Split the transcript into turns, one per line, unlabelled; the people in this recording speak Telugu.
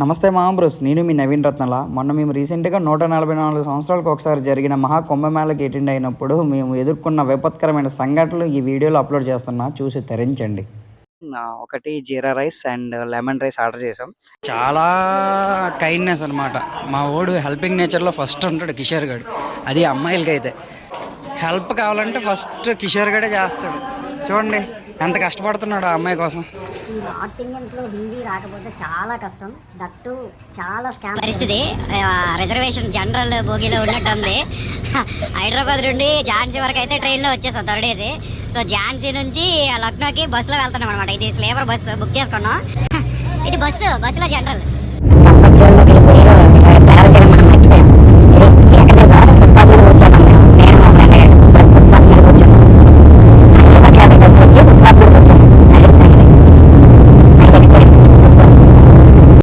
నమస్తే మహాబ్రోస్ నేను మీ నవీన్ రత్నల. మొన్న మేము రీసెంట్గా నూట నలభై నాలుగు సంవత్సరాలకు ఒకసారి జరిగిన మహా కుంభమేళకి అటెండ్ అయినప్పుడు మేము ఎదుర్కొన్న విపత్కరమైన సంఘటనలు ఈ వీడియోలో అప్లోడ్ చేస్తున్నా. చూసి తరించండి. ఒకటి jeera rice and lemon rice order చేసాం చాలా కైండ్నెస్ అనమాట మా ఓడు హెల్పింగ్ నేచర్లో ఫస్ట్ ఉంటాడు కిషోర్ గడు. అది అమ్మాయిలకి అయితే హెల్ప్ కావాలంటే ఫస్ట్ కిషోర్ గడే చేస్తాడు. చూడండి. ఎంత కష్టపడుతున్నాడు ఆ అమ్మాయి కోసం?
ఈ నార్త్ ఇండియన్స్లో హిందీ రాకపోతే చాలా కష్టం. దట్టు చాలా స్కామ్
పరిస్థితి రిజర్వేషన్ జనరల్ బోగిలో ఉన్నట్టు ఉంది. హైదరాబాద్ నుండి ఝాన్సీ వరకు అయితే ట్రైన్లో వచ్చేసాం థర్డ్ డేసి సో ఝాన్సీ నుంచి లక్నోకి బస్సులో వెళ్తున్నాం అనమాట ఇది స్లీపర్ బస్సు బుక్ చేసుకున్నాం. ఇది బస్సు బస్సులో జనరల్